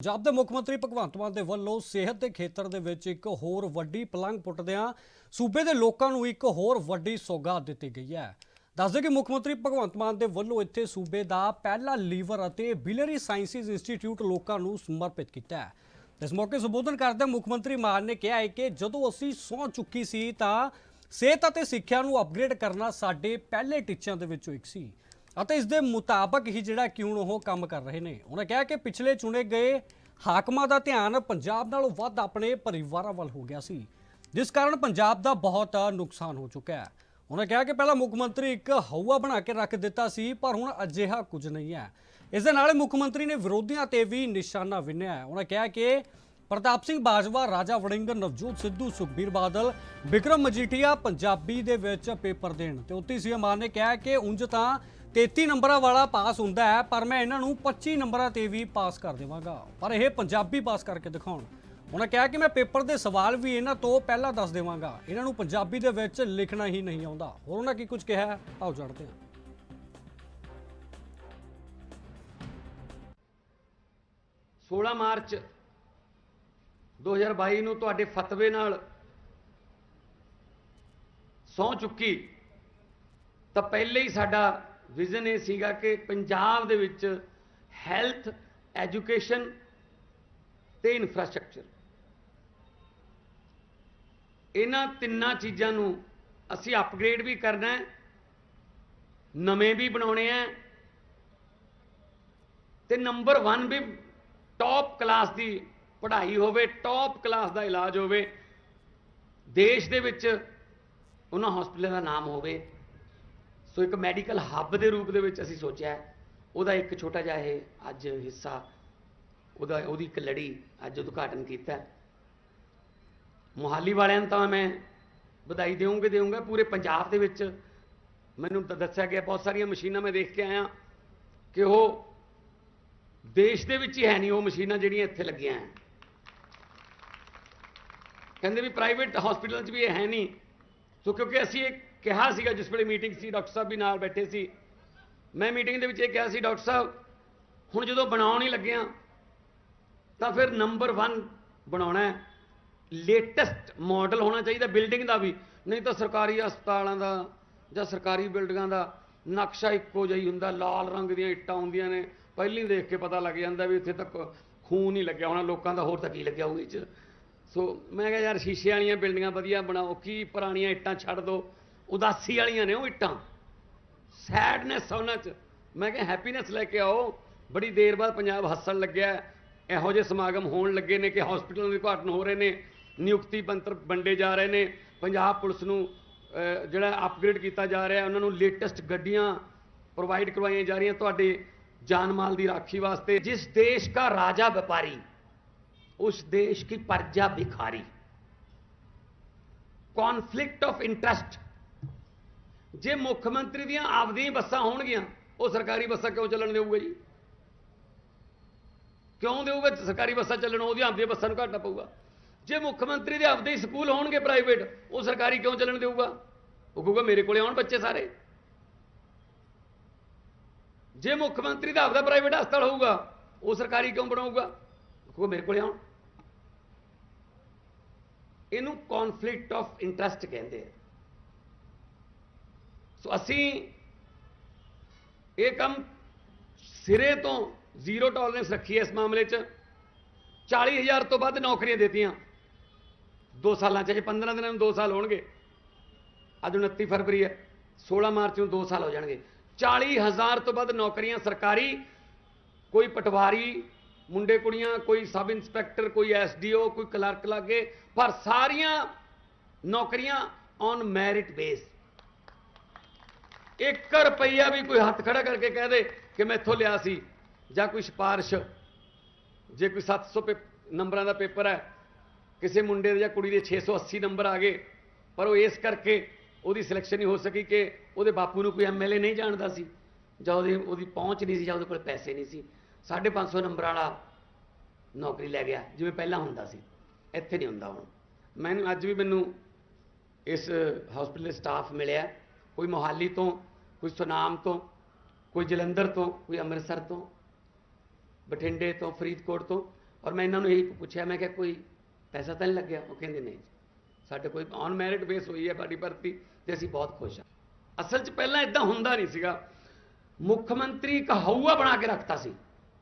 ਪੰਜਾਬ ਦੇ ਮੁੱਖ ਮੰਤਰੀ ਭਗਵੰਤ ਮਾਨ ਦੇ ਵੱਲੋਂ ਸਿਹਤ ਦੇ ਖੇਤਰ ਦੇ ਵਿੱਚ ਇੱਕ ਹੋਰ ਵੱਡੀ ਪਲੰਘ ਪੁੱਟਦਿਆਂ ਸੂਬੇ ਦੇ ਲੋਕਾਂ ਨੂੰ ਇੱਕ ਹੋਰ ਵੱਡੀ ਸੌਗਾਤ ਦਿੱਤੀ ਗਈ ਹੈ। ਦੱਸਦੇ ਕਿ ਮੁੱਖ ਮੰਤਰੀ ਭਗਵੰਤ ਮਾਨ ਦੇ ਵੱਲੋਂ ਇੱਥੇ ਸੂਬੇ ਦਾ ਪਹਿਲਾ ਲੀਵਰ ਅਤੇ ਬਿਲਰੀ ਸਾਇੰਸਿਸ ਇੰਸਟੀਚਿਊਟ ਲੋਕਾਂ ਨੂੰ ਸਮਰਪਿਤ ਕੀਤਾ ਹੈ। ਇਸ ਮੌਕੇ ਸੰਬੋਧਨ ਕਰਦੇ ਮੁੱਖ ਮੰਤਰੀ ਮਾਨ ਨੇ ਕਿਹਾ ਹੈ ਕਿ ਜਦੋਂ ਅਸੀਂ ਸਹੁੰ ਚੁੱਕੀ ਸੀ ਤਾਂ ਸਿਹਤ ਅਤੇ ਸਿੱਖਿਆ ਨੂੰ ਅਪਗ੍ਰੇਡ ਕਰਨਾ ਸਾਡੇ ਪਹਿਲੇ ਟੀਚਿਆਂ ਦੇ ਵਿੱਚੋਂ ਇੱਕ ਸੀ। ਅਤੇ ਇਸ ਦੇ ਮੁਤਾਬਕ ਹੀ ਜਿਹੜਾ ਕਿਉਂ ਉਹ ਕੰਮ ਕਰ ਰਹੇ ਨੇ। ਉਹਨਾਂ ਕਿਹਾ ਕਿ ਪਿਛਲੇ ਚੁਣੇ ਗਏ ਹਾਕਮਾਂ ਦਾ ਧਿਆਨ ਪੰਜਾਬ ਨਾਲੋਂ ਵੱਧ ਆਪਣੇ ਪਰਿਵਾਰਾਂ ਵੱਲ ਹੋ ਗਿਆ ਸੀ, ਜਿਸ ਕਾਰਨ ਪੰਜਾਬ ਦਾ ਬਹੁਤ ਨੁਕਸਾਨ ਹੋ ਚੁੱਕਾ ਹੈ। ਉਹਨਾਂ ਕਿਹਾ ਕਿ ਪਹਿਲਾਂ ਮੁੱਖ ਮੰਤਰੀ ਇੱਕ ਹਊਆ ਬਣਾ ਕੇ ਰੱਖ ਦਿੱਤਾ ਸੀ, ਪਰ ਹੁਣ ਅਜਿਹਾ ਕੁਝ ਨਹੀਂ ਹੈ। ਇਸ ਦੇ ਨਾਲ ਮੁੱਖ ਮੰਤਰੀ ਨੇ ਵਿਰੋਧੀਆਂ ਤੇ ਵੀ ਨਿਸ਼ਾਨਾ ਵਿੰਨਿਆ ਉਹਨਾਂ ਕਿਹਾ ਕਿ ਪ੍ਰਤਾਪ ਸਿੰਘ ਬਾਜਵਾ, ਰਾਜਾ ਵੜਿੰਗ, ਨਵਜੋਤ ਸਿੱਧੂ, ਸੁਖਬੀਰ ਬਾਦਲ, ਵਿਕਰਮ ਮਜੀਠੀਆ ਪੰਜਾਬੀ ਦੇ ਵਿੱਚ ਪੇਪਰ ਦੇਣ। ਤੇ ਉੱਤੀ ਸੀਐਮ ਮਾਨ ਨੇ ਕਿਹਾ ਕਿ ਉਂਝ ਤਾਂ 33 ਨੰਬਰਾਂ ਵਾਲਾ ਪਾਸ ਹੁੰਦਾ ਹੈ, ਪਰ ਮੈਂ ਇਹਨਾਂ ਨੂੰ 25 ਨੰਬਰਾਂ ਤੇ ਵੀ ਪਾਸ ਕਰ ਦੇਵਾਂਗਾ। ਪਰ ਇਹ ਪੰਜਾਬੀ ਪਾਸ ਕਰਕੇ ਦਿਖਾਉਣ। ਉਹਨਾਂ ਕਿਹਾ ਕਿ ਮੈਂ ਪੇਪਰ ਦੇ ਸਵਾਲ ਵੀ ਇਹਨਾਂ ਤੋਂ ਪਹਿਲਾਂ ਦੱਸ ਦੇਵਾਂਗਾ। ਇਹਨਾਂ ਨੂੰ ਪੰਜਾਬੀ ਦੇ ਵਿੱਚ ਲਿਖਣਾ ਹੀ ਨਹੀਂ ਆਉਂਦਾ। ਹੋਰ ਉਹਨਾਂ ਕੀ ਕੁਝ ਕਿਹਾ ਹੈ? ਆਓ ਜਾਣਦੇ ਹਾਂ। 16 ਮਾਰਚ 2022 ਨੂੰ ਤੁਹਾਡੇ ਫਤਵੇ ਨਾਲ ਸੌ ਚੁੱਕੀ। ਤਾਂ ਪਹਿਲੇ ਹੀ ਸਾਡਾ ਵਿਜ਼ਨ ਇਹ ਸੀਗਾ ਕਿ ਪੰਜਾਬ ਦੇ ਵਿੱਚ ਹੈਲਥ ਐਜੂਕੇਸ਼ਨ ਤੇ ਇਨਫਰਾਸਟ੍ਰਕਚਰ ਇਹਨਾਂ ਤਿੰਨਾਂ ਚੀਜ਼ਾਂ ਨੂੰ ਅਸੀਂ ਅਪਗ੍ਰੇਡ ਵੀ ਕਰਨਾ ਹੈ, ਨਵੇਂ ਵੀ ਬਣਾਉਣੇ ਆ ਤੇ ਨੰਬਰ 1 ਵੀ ਟੌਪ ਕਲਾਸ ਦੀ ਪੜ੍ਹਾਈ ਹੋਵੇ ਟੌਪ ਕਲਾਸ ਦਾ ਇਲਾਜ ਹੋਵੇ, ਦੇਸ਼ ਦੇ ਵਿੱਚ ਉਹਨਾਂ ਹਸਪੀਟਲਾਂ ਦਾ ਨਾਮ ਹੋਵੇ। ਸੋ ਇੱਕ ਮੈਡੀਕਲ ਹੱਬ ਦੇ ਰੂਪ ਦੇ ਵਿੱਚ ਅਸੀਂ ਸੋਚਿਆ ਉਹਦਾ ਇੱਕ ਛੋਟਾ ਜਿਹਾ ਇਹ ਅੱਜ ਹਿੱਸਾ, ਉਹਦਾ, ਉਹਦੀ ਇੱਕ ਲੜੀ ਅੱਜ ਉਦਘਾਟਨ ਕੀਤਾ ਹੈ। ਮੁਹਾਲੀ ਵਾਲਿਆਂ ਨੂੰ ਤਾਂ ਮੈਂ ਵਧਾਈ ਦੇਵਾਂਗੇ ਦੇਵਾਂਗਾ ਪੂਰੇ ਪੰਜਾਬ ਦੇ ਵਿੱਚ ਮੈਨੂੰ ਤਾਂ ਦੱਸਿਆ ਗਿਆ, ਬਹੁਤ ਸਾਰੀਆਂ ਮਸ਼ੀਨਾਂ ਮੈਂ ਦੇਖ ਕੇ ਆਇਆ ਕਿ ਉਹ ਦੇਸ਼ ਦੇ ਵਿੱਚ ਹੀ ਹੈ ਨਹੀਂ, ਉਹ ਮਸ਼ੀਨਾਂ ਜਿਹੜੀਆਂ ਇੱਥੇ ਲੱਗੀਆਂ ਹੈ। ਕਹਿੰਦੇ ਵੀ ਪ੍ਰਾਈਵੇਟ ਹਸਪੀਟਲ 'ਚ ਵੀ ਇਹ ਹੈ ਨਹੀਂ। ਸੋ ਕਿਉਂਕਿ ਅਸੀਂ ਇਹ ਕਿਹਾ ਸੀਗਾ ਜਿਸ ਵੇਲੇ ਮੀਟਿੰਗ ਸੀ, ਡਾਕਟਰ ਸਾਹਿਬ ਵੀ ਨਾਲ ਬੈਠੇ ਸੀ। ਮੈਂ ਮੀਟਿੰਗ ਦੇ ਵਿੱਚ ਇਹ ਕਿਹਾ ਸੀ, ਡਾਕਟਰ ਸਾਹਿਬ, ਹੁਣ ਜਦੋਂ ਬਣਾਉਣ ਹੀ ਲੱਗਿਆ ਤਾਂ ਫਿਰ ਨੰਬਰ 1 ਬਣਾਉਣਾ ਹੈ। ਲੇਟੈਸਟ ਮਾਡਲ ਹੋਣਾ ਚਾਹੀਦਾ ਬਿਲਡਿੰਗ ਦਾ ਵੀ। ਨਹੀਂ ਤਾਂ ਸਰਕਾਰੀ ਹਸਪਤਾਲਾਂ ਦਾ ਜਾਂ ਸਰਕਾਰੀ ਬਿਲਡਿੰਗਾਂ ਦਾ ਨਕਸ਼ਾ ਇੱਕੋ ਜਿਹਾ ਹੀ ਹੁੰਦਾ, ਲਾਲ ਰੰਗ ਦੀਆਂ ਇੱਟਾਂ ਹੁੰਦੀਆਂ ਨੇ। ਪਹਿਲਾਂ ਹੀ ਦੇਖ ਕੇ ਪਤਾ ਲੱਗ ਜਾਂਦਾ ਵੀ ਇੱਥੇ ਤੱਕ ਖੂਨ ਹੀ ਲੱਗਿਆ ਹੋਣਾ, ਲੋਕਾਂ ਦਾ ਹੋਰ ਤਾਂ ਕੀ ਲੱਗਿਆ ਹੋਊ ਇਹ 'ਚ। ਸੋ ਮੈਂ ਕਿਹਾ, ਯਾਰ, ਸ਼ੀਸ਼ੇ ਵਾਲੀਆਂ ਬਿਲਡਿੰਗਾਂ ਵਧੀਆ ਬਣਾਓ। ਕੀ ਪੁਰਾਣੀਆਂ ਇੱਟਾਂ ਛੱਡ ਦਿਓ ਉਦਾਸੀ ਵਾਲੀਆਂ ਨੇ ਉਹ ਇੱਟਾਂ। ਸੈਡਨੈਸ ਉਹਨਾਂ 'ਚ। ਮੈਂ ਕਿਹਾ ਹੈਪੀਨੈਸ ਲੈ ਕੇ ਆਓ। ਬੜੀ ਦੇਰ ਬਾਅਦ ਪੰਜਾਬ ਹੱਸਣ ਲੱਗਿਆ ਇਹੋ ਜਿਹੇ ਸਮਾਗਮ ਹੋਣ ਲੱਗੇ ਨੇ ਕਿ ਹਸਪੀਟਲਾਂ ਦੇ ਉਦਘਾਟਨ ਹੋ ਰਹੇ ਨੇ। ਨਿਯੁਕਤੀ ਪੰਤਰ ਵੰਡੇ ਜਾ ਰਹੇ ਨੇ। ਪੰਜਾਬ ਪੁਲਿਸ ਨੂੰ ਜਿਹੜਾ ਅਪਗ੍ਰੇਡ ਕੀਤਾ ਜਾ ਰਿਹਾ, ਉਹਨਾਂ ਨੂੰ ਲੇਟੈਸਟ ਗੱਡੀਆਂ ਪ੍ਰੋਵਾਈਡ ਕਰਵਾਈਆਂ ਜਾ ਰਹੀਆਂ ਤੁਹਾਡੇ ਜਾਨ ਮਾਲ ਦੀ ਰਾਖੀ ਵਾਸਤੇ। ਜਿਸ ਦੇਸ਼ ਦਾ ਰਾਜਾ ਵਪਾਰੀ उस देश की प्रजा भिखारी ਕੌਨਫਲਿਕਟ ਆਫ ਇੰਟਰਸਟ ਜੇ ਮੁੱਖ ਮੰਤਰੀ ਦੀਆਂ ਆਪਦੀਆਂ ਬੱਸਾਂ ਹੋਣਗੀਆਂ ਉਹ ਸਰਕਾਰੀ ਬੱਸਾਂ ਕਿਉਂ ਚੱਲਣ ਦੇਊਗਾ ਜੀ ਕਿਉਂ ਦੇਊਗਾ ਸਰਕਾਰੀ ਬੱਸਾਂ ਚੱਲਣ ਉਹਦੀਆਂ ਆਪਦੀਆਂ ਬੱਸਾਂ ਨੂੰ ਘਾਟਾ ਪਊਗਾ ਜੇ ਮੁੱਖ ਮੰਤਰੀ ਦੇ ਆਪਦੇ ਹੀ ਸਕੂਲ ਹੋਣਗੇ ਪ੍ਰਾਈਵੇਟ ਉਹ ਸਰਕਾਰੀ ਕਿਉਂ ਚੱਲਣ ਦੇਊਗਾ ਉਹ ਕਹੂਗਾ ਮੇਰੇ ਕੋਲੇ ਆਉਣ ਬੱਚੇ ਸਾਰੇ ਜੇ ਮੁੱਖ ਮੰਤਰੀ ਦਾ ਆਪਦਾ ਪ੍ਰਾਈਵੇਟ ਹਸਪਤਾਲ ਹੋਊਗਾ ਉਹ ਸਰਕਾਰੀ ਕਿਉਂ ਬਣਾਊਗਾ ਉਹ ਕਹੂਗਾ ਮੇਰੇ ਕੋਲੇ ਆਉਣ ਇਹਨੂੰ ਕਨਫਲਿਕਟ ਆਫ ਇੰਟਰਸਟ ਕਹਿੰਦੇ ਆ। ਸੋ ਅਸੀਂ ਇਹ ਕੰਮ ਸਿਰੇ ਤੋਂ ਜ਼ੀਰੋ ਟੋਲਰੈਂਸ ਰੱਖੀ ਹੈ ਇਸ ਮਾਮਲੇ 'ਚ। 40000 ਤੋਂ ਵੱਧ ਨੌਕਰੀਆਂ ਦਿੱਤੀਆਂ। 2 ਸਾਲਾਂ 'ਚ ਜੇ 15 ਦਿਨਾਂ ਨੂੰ 2 ਸਾਲ ਹੋਣਗੇ। ਅੱਜ 29 ਫਰਵਰੀ ਹੈ 16 ਮਾਰਚ ਨੂੰ 2 ਸਾਲ ਹੋ ਜਾਣਗੇ। 40000 ਤੋਂ ਵੱਧ ਨੌਕਰੀਆਂ ਸਰਕਾਰੀ, ਕੋਈ ਪਟਵਾਰੀ ਮੁੰਡੇ ਕੁੜੀਆਂ, ਕੋਈ ਸਬ ਇੰਸਪੈਕਟਰ, ਕੋਈ ਐਸਡੀਓ, ਕੋਈ ਕਲਰਕ ਲਾਗੇ, ਪਰ ਸਾਰੀਆਂ ਨੌਕਰੀਆਂ ਔਨ ਮੈਰਿਟ ਬੇਸ 1 ਰੁਪਈਆ ਵੀ ਕੋਈ ਹੱਥ ਖੜਾ ਕਰਕੇ ਕਹਿ ਦੇ ਕਿ ਮੈਂ ਇੱਥੋਂ ਲਿਆ ਸੀ, ਜਾਂ ਕੋਈ ਸਿਫਾਰਿਸ਼। ਜੇ ਕੋਈ 700 ਪੇ ਨੰਬਰਾਂ ਦਾ ਪੇਪਰ ਹੈ, ਕਿਸੇ ਮੁੰਡੇ ਦੇ ਜਾਂ ਕੁੜੀ ਦੇ 680 ਨੰਬਰ ਆ ਗਏ, ਪਰ ਉਹ ਇਸ ਕਰਕੇ ਉਹਦੀ ਸਿਲੈਕਸ਼ਨ ਨਹੀਂ ਹੋ ਸਕੀ ਕਿ ਉਹਦੇ ਬਾਪੂ ਨੂੰ ਕੋਈ ਐਮਐਲਏ ਨਹੀਂ ਜਾਣਦਾ ਸੀ, ਜਾਂ ਉਹਦੀ ਉਹਦੀ ਪਹੁੰਚ ਨਹੀਂ ਸੀ, ਜਾਂ ਉਹਦੇ ਕੋਲ ਪੈਸੇ ਨਹੀਂ ਸੀ। 550 ਨੰਬਰ ਵਾਲਾ ਨੌਕਰੀ ਲੈ ਗਿਆ, ਜਿਵੇਂ ਪਹਿਲਾਂ ਹੁੰਦਾ ਸੀ। ਇੱਥੇ ਨਹੀਂ ਹੁੰਦਾ ਹੁਣ। ਮੈਨੂੰ, ਅੱਜ ਵੀ ਮੈਨੂੰ ਇਸ ਹਸਪੀਟਲ ਸਟਾਫ ਮਿਲਿਆ। ਕੋਈ ਮੋਹਾਲੀ ਤੋਂ, ਕੋਈ ਸੁਨਾਮ ਤੋਂ, ਕੋਈ ਜਲੰਧਰ ਤੋਂ, ਕੋਈ ਅੰਮ੍ਰਿਤਸਰ ਤੋਂ, ਬਠਿੰਡੇ ਤੋਂ, ਫਰੀਦਕੋਟ ਤੋਂ। ਔਰ ਮੈਂ ਇਹਨਾਂ ਨੂੰ ਇਹੀ ਪੁੱਛਿਆ, ਮੈਂ ਕਿਹਾ, ਕੋਈ ਪੈਸਾ ਤਾਂ ਨਹੀਂ ਲੱਗਿਆ? ਉਹ ਕਹਿੰਦੇ, ਨਹੀਂ ਸਾਡੇ ਕੋਈ ਔਨ ਮੈਰਿਟ ਬੇਸ ਹੋਈ ਹੈ ਸਾਡੀ ਭਰਤੀ ਤੇ ਅਸੀਂ ਬਹੁਤ ਖੁਸ਼ ਹਾਂ। ਅਸਲ 'ਚ ਪਹਿਲਾਂ ਇਦਾਂ ਹੁੰਦਾ ਨਹੀਂ ਸੀਗਾ। ਮੁੱਖ ਮੰਤਰੀ ਕਹਾਊਆ ਬਣਾ ਕੇ ਰੱਖਤਾ ਸੀ।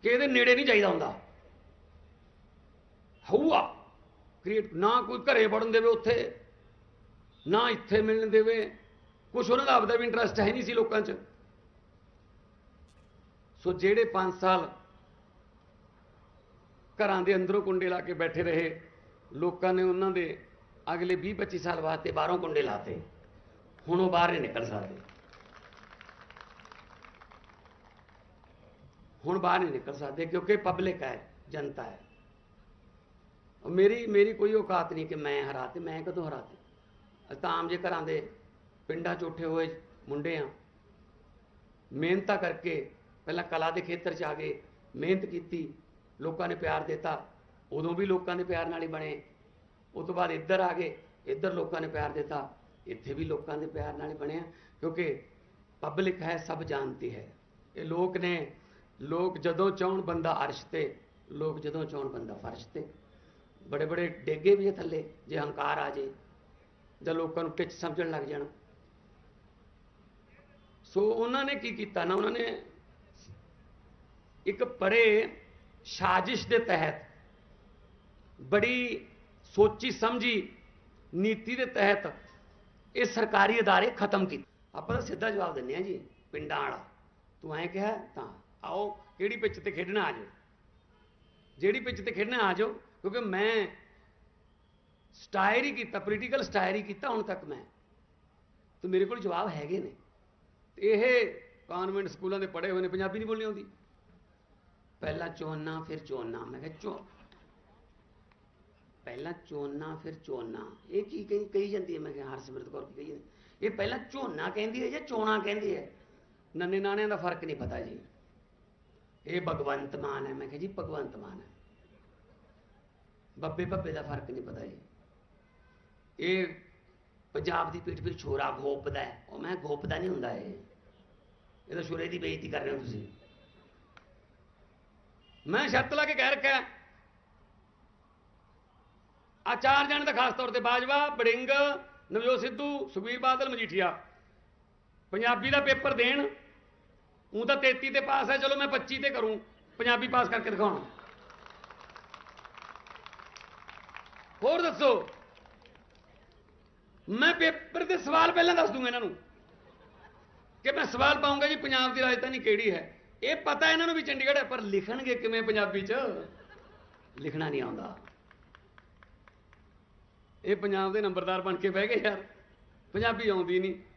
ਕਿ ਇਹਦੇ ਨੇੜੇ ਨਹੀਂ ਜਾਈਦਾ ਹੁੰਦਾ। ਹਊਆ ਕ੍ਰੀਏਟ ਨਾ ਕੋਈ ਘਰੇ ਵੜਨ ਦੇਵੇ ਉੱਥੇ, ਨਾ ਇੱਥੇ ਮਿਲਣ ਦੇਵੇ। ਕੁਝ ਉਹਨਾਂ ਦਾ ਆਪਦਾ ਵੀ ਇੰਟਰਸਟ ਹੈ ਨਹੀਂ ਸੀ ਲੋਕਾਂ 'ਚ। ਸੋ ਜਿਹੜੇ 5 ਸਾਲ ਘਰਾਂ ਦੇ ਅੰਦਰੋਂ ਕੁੰਡੇ ਲਾ ਕੇ ਬੈਠੇ ਰਹੇ, ਲੋਕਾਂ ਨੇ ਉਹਨਾਂ ਦੇ ਅਗਲੇ 20 25 ਸਾਲ ਵਾਸਤੇ ਬਾਹਰੋਂ ਕੁੰਡੇ ਲਾਤੇ। ਹੁਣ ਉਹ ਬਾਹਰ ਨਹੀਂ ਨਿਕਲ ਸਕਦੇ। ਹੁਣ ਬਾਹਰ ਨਹੀਂ ਨਿਕਲ ਸਕਦੇ, ਕਿਉਂਕਿ ਪਬਲਿਕ ਹੈ, ਜਨਤਾ ਹੈ। ਔਰ ਮੇਰੀ ਮੇਰੀ ਕੋਈ ਔਕਾਤ ਨਹੀਂ ਕਿ ਮੈਂ ਹਰਾਤੇ ਮੈਂ ਕਦੋਂ ਹਰਾਤੇ ਅਸੀਂ ਤਾਂ ਆਮ ਜੇ ਘਰਾਂ ਦੇ ਪਿੰਡਾਂ 'ਚ ਉੱਠੇ ਹੋਏ ਮੁੰਡੇ ਆ ਮਿਹਨਤਾਂ ਕਰਕੇ ਪਹਿਲਾਂ ਕਲਾ ਦੇ ਖੇਤਰ 'ਚ ਆ ਗਏ ਮਿਹਨਤ ਕੀਤੀ, ਲੋਕਾਂ ਨੇ ਪਿਆਰ ਦਿੱਤਾ, ਉਦੋਂ ਵੀ ਲੋਕਾਂ ਦੇ ਪਿਆਰ ਨਾਲ ਹੀ ਬਣੇ। ਉਸ ਤੋਂ ਬਾਅਦ ਇੱਧਰ ਆ ਗਏ, ਇੱਧਰ ਲੋਕਾਂ ਨੇ ਪਿਆਰ ਦਿੱਤਾ, ਇੱਥੇ ਵੀ ਲੋਕਾਂ ਦੇ ਪਿਆਰ ਨਾਲ ਹੀ ਬਣੇ ਆ, ਕਿਉਂਕਿ ਪਬਲਿਕ ਹੈ, ਸਭ ਜਾਣਦੀ ਹੈ। ਇਹ ਲੋਕ ਨੇ ਲੋਕ ਜਦੋਂ ਚਾਹਣ ਬੰਦਾ ਅਰਸ਼ ਤੇ, ਲੋਕ ਜਦੋਂ ਚਾਹਣ ਬੰਦਾ ਫਰਸ਼ ਤੇ। ਬੜੇ ਬੜੇ ਡੇਗੇ ਵੀ ਹੈ ਥੱਲੇ, ਜੇ ਹੰਕਾਰ ਆ ਜੇ, ਜਾਂ ਲੋਕਾਂ ਨੂੰ ਟਿੱਚ ਸਮਝਣ ਲੱਗ ਜਾਣ। ਸੋ ਉਹਨਾਂ ਨੇ ਕੀ ਕੀਤਾ ਨਾ, ਉਹਨਾਂ ਨੇ ਇੱਕ ਪਰੇ ਸਾਜ਼ਿਸ਼ ਦੇ ਤਹਿਤ, ਬੜੀ ਸੋਚੀ ਸਮਝੀ ਨੀਤੀ ਦੇ ਤਹਿਤ ਇਹ ਸਰਕਾਰੀ ਅਦਾਰੇ ਖਤਮ ਕੀਤੇ। ਆਪਾਂ ਤਾਂ ਸਿੱਧਾ ਜਵਾਬ ਦਿੰਦੇ ਆ ਜੀ, ਪਿੰਡਾਂ ਵਾਲਾ, ਤੂੰ ਐਂ ਕਿਹਾ ਤਾਂ। ਆਓ, ਕਿਹੜੀ ਪਿੱਚ ਤੇ ਖੇਡਣਾ ਆ ਜਾਓ? ਜਿਹੜੀ ਪਿੱਚ ਤੇ ਖੇਡਣਾ ਆ ਜਾਓ, ਕਿਉਂਕਿ ਮੈਂ ਸਟਾਇਰੀ ਕੀਤਾ ਪੋਲੀਟੀਕਲ ਸਟਾਇਰੀ ਕੀਤਾ ਹੁਣ ਤੱਕ ਮੈਂ। ਤੇ ਮੇਰੇ ਕੋਲ ਜਵਾਬ ਹੈਗੇ ਨੇ। ਤੇ ਇਹ ਕਨਵੈਂਟ ਸਕੂਲਾਂ ਦੇ ਪੜ੍ਹੇ ਹੋਏ ਨੇ, ਪੰਜਾਬੀ ਨਹੀਂ ਬੋਲਣੀ ਆਉਂਦੀ। ਪਹਿਲਾਂ ਚੋਨਾ ਫਿਰ ਚੋਨਾ ਮੈਂ ਕਿਹਾ ਚੋ ਪਹਿਲਾਂ ਚੋਨਾ ਫਿਰ ਚੋਨਾ ਇਹ ਕੀ ਕਹੀ ਕਹੀ ਜਾਂਦੀ ਹੈ? ਮੈਂ ਕਿਹਾ ਹਰਸਿਮਰਤ ਕੌਰ ਕੀ ਕਹੀ ਜਾਂਦੀ ਇਹ ਪਹਿਲਾਂ ਝੋਨਾ ਕਹਿੰਦੀ ਹੈ ਜਾਂ ਚੋਣਾ ਕਹਿੰਦੀ ਹੈ? ਨੰਨੇ ਨਾਣਿਆਂ ਦਾ ਫ਼ਰਕ ਨਹੀਂ ਪਤਾ ਜੀ। ਇਹ ਭਗਵੰਤ ਮਾਨ ਹੈ। ਮੈਂ ਕਿਹਾ ਜੀ, ਭਗਵੰਤ ਮਾਨ ਹੈ। ਬੱਬੇ ਭੱਬੇ ਦਾ ਫ਼ਰਕ ਨਹੀਂ ਪਤਾ ਜੀ। ਇਹ ਪੰਜਾਬ ਦੀ ਪੀਠ 'ਤੇ ਛੋਰਾ ਗੋਪਦਾ ਉਹ ਮੈਂ ਗੋਪਦਾ ਨਹੀਂ ਹੁੰਦਾ ਇਹ। ਇਹ ਤਾਂ ਛੋਰੇ ਦੀ ਬੇਇੱਜ਼ਤੀ ਕਰ ਰਹੇ ਹੋ ਤੁਸੀਂ। ਮੈਂ ਸ਼ਰਤ ਲਾ ਕੇ ਕਹਿ ਰੱਖਿਆ। ਆ ਚਾਰ ਜਣ ਦਾ ਖਾਸ ਤੌਰ ਤੇ ਬਾਜਵਾ ਬੜਿੰਗ ਨਵਜੋਤ ਸਿੱਧੂ, ਸੁਖਬੀਰ ਬਾਦਲ, ਮਜੀਠੀਆ। ਪੰਜਾਬੀ ਦਾ ਪੇਪਰ ਦੇਣ ਉਹ ਤਾਂ 33 ਤੇ ਪਾਸ ਹੈ, ਚਲੋ ਮੈਂ 25 ਤੇ ਕਰੂੰ। ਪੰਜਾਬੀ ਪਾਸ ਕਰਕੇ ਦਿਖਾਉਣ। ਹੋਰ ਦੱਸੋ? ਮੈਂ ਪੇਪਰ ਦੇ ਸਵਾਲ ਪਹਿਲਾਂ ਦੱਸ ਦੂੰਗਾ ਇਹਨਾਂ ਨੂੰ। ਕਿ ਮੈਂ ਸਵਾਲ ਪਾਉਂਗਾ ਜੀ, ਪੰਜਾਬ ਦੀ ਰਾਜਧਾਨੀ ਕਿਹੜੀ ਹੈ? ਇਹ ਪਤਾ ਇਹਨਾਂ ਨੂੰ ਵੀ ਚੰਡੀਗੜ੍ਹ ਹੈ, ਪਰ ਲਿਖਣਗੇ ਕਿਵੇਂ ਪੰਜਾਬੀ 'ਚ? ਲਿਖਣਾ ਨਹੀਂ ਆਉਂਦਾ। ਇਹ ਪੰਜਾਬ ਦੇ ਨੰਬਰਦਾਰ ਬਣ ਕੇ ਬਹਿ ਗਏ ਯਾਰ। ਪੰਜਾਬੀ ਆਉਂਦੀ ਨਹੀਂ।